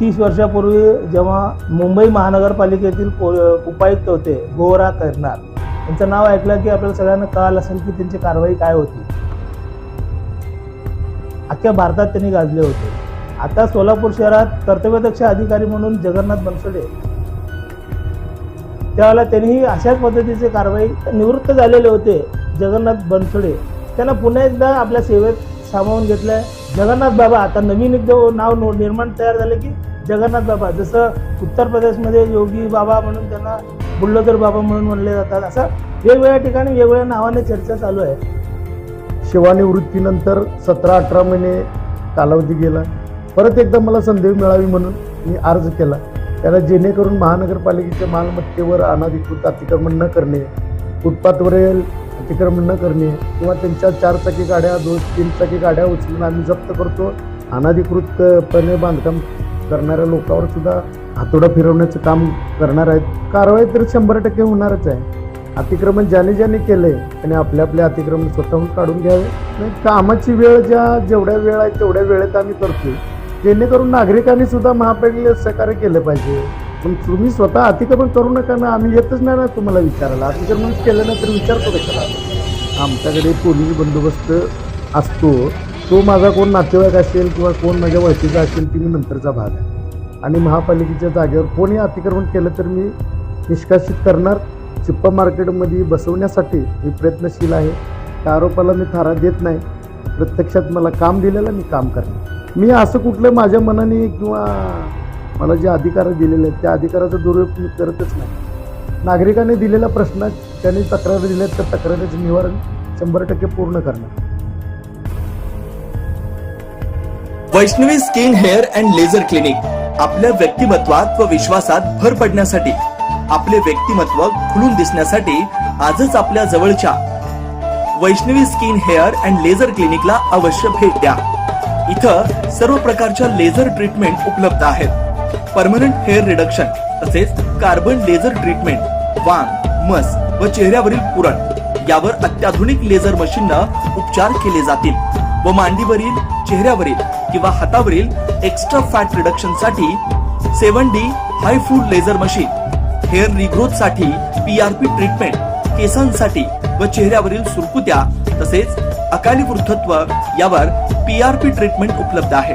तीस वर्षापूर्वी जेव्हा मुंबई महानगरपालिकेतील उपायुक्त होते गोरा करणार त्यांचं नाव ऐकलं की आपल्याला सगळ्यांना कळालं असेल की त्यांची कारवाई काय होती. अख्ख्या भारतात त्यांनी गाजले होते. आता सोलापूर शहरात कर्तव्यदक्ष अधिकारी म्हणून जगन्नाथ बनसोडे. त्यावेळेला त्यांनीही अशाच पद्धतीचे कारवाई निवृत्त झालेले होते जगन्नाथ बनसोडे. त्यांना पुन्हा एकदा आपल्या सेवेत सामावून घेतलंय. जगन्नाथ बाबा आता नवीन एक जो नाव नो- निर्माण तयार झालं की जगन्नाथ बाबा. जसं उत्तर प्रदेशमध्ये योगी बाबा म्हणून त्यांना बुल्लोदर बाबा म्हणून म्हणले जातात. असं वेगवेगळ्या ठिकाणी वेगवेगळ्या नावाने चर्चा चालू आहे. सेवानिवृत्तीनंतर सतरा अठरा महिने कालावधी गेला. परत एकदा मला संधी मिळावी म्हणून मी अर्ज केला. त्याला जेणेकरून महानगरपालिकेच्या मालमत्तेवर अनाधिकृत अतिक्रमण न करणे फुटपाथवरील अतिक्रमण न करणे किंवा त्यांच्या चार चाकी गाड्या दोन तीन चाकी गाड्या उचलून आम्ही जप्त करतो. अनाधिकृतपणे बांधकाम करणाऱ्या लोकांवर सुद्धा हातोडा फिरवण्याचं काम करणार आहेत. कारवाई तर शंभर टक्के होणारच आहे. अतिक्रमण ज्याने ज्याने केले आणि आपले आपले अतिक्रमण स्वतःहून काढून घ्यावे. आणि कामाची वेळ ज्या जेवढ्या वेळ आहे तेवढ्या वेळेत आम्ही करतो जेणेकरून नागरिकांनी सुद्धा महापालिकेला सहकार्य केलं पाहिजे. पण तुम्ही स्वतः अतिक्रमण करू नका ना आम्ही येतच नाही ना तुम्हाला विचारायला. अतिक्रमण केलं नाही तर विचारतो कशाला आमच्याकडे पोलीस बंदोबस्त असतो. तो माझा कोण नातेवाईक असेल किंवा कोण माझ्या वळखीचा असेल ती मी नंतरचा भाग आहे. आणि महापालिकेच्या जागेवर कोणी अतिक्रमण केलं तर मी निष्कासित करणार. चिप्पा मार्केटमध्ये बसवण्यासाठी मी प्रयत्नशील आहे. त्या आरोपाला मी थारा देत नाही. प्रत्यक्षात मला काम दिलेलं मी काम करणार. मी असं कुठलं माझ्या मनाने किंवा मला जे अधिकार दिलेले आहेत त्या अधिकाराचा दुरुपयोग मी करतच नाही. नागरिकांनी दिलेला प्रश्न त्यांनी तक्रार दिल्या त्या तक्रारीचे निवारण शंभर टक्के पूर्ण करणार. Vaishnavi skin hair and laser clinic आपल्या व्यक्तिमत्वात व विश्वासात भर पडण्यासाठी आपले व्यक्तिमत्व खुलून दिसण्यासाठी आजच आपल्या जवळच्या Vaishnavi skin hair and laser क्लिनिकला अवश्य भेट द्या. इथं सर्व प्रकारच्या लेझर ट्रीटमेंट उपलब्ध आहेत. परमनंट हेअर रिडक्शन तसेच कार्बन लेझर ट्रीटमेंट वांग मस व चेहऱ्यावरील पुरण यावर अत्याधुनिक लेझर मशीननं उपचार केले जातील व मांडीवरील चेहऱ्यावरील किंवा हातावरील एक्स्ट्रा फॅट रिडक्शनसाठी सेव्हन डी हाय फूड लेझर मशीन हेअर रिग्रोथसाठी पीआरपी ट्रीटमेंट केसांसाठी व चेहऱ्यावरील सुरकुत्या तसेच अकाली वृद्धत्व यावर पीआरपी ट्रीटमेंट उपलब्ध आहे.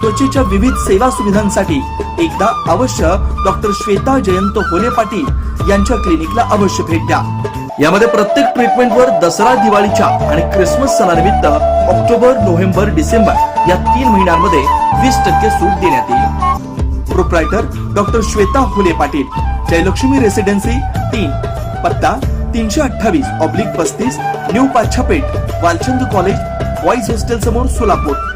त्वचेच्या विविध सेवा सुविधांसाठी एकदा अवश्य डॉक्टर श्वेता जयंत होले पाटील यांच्या क्लिनिकला अवश्य भेट द्या. यामध्ये प्रत्येक ट्रीटमेंटवर दसरा दिवाळीच्या आणि क्रिसमस सणानिमित्त ऑक्टोबर नोव्हेंबर डिसेंबर या तीन महिन्यांमध्ये वीस टक्के सूट देण्यात येईल. Proprietor doctor Shweta Phule Patil Jayalakshmi residency तीन पत्ता तीनशे अठ्ठावीस ऑब्लिक पस्तीस new Pachhapeth Walchand college boys hostel समोर सोलापूर.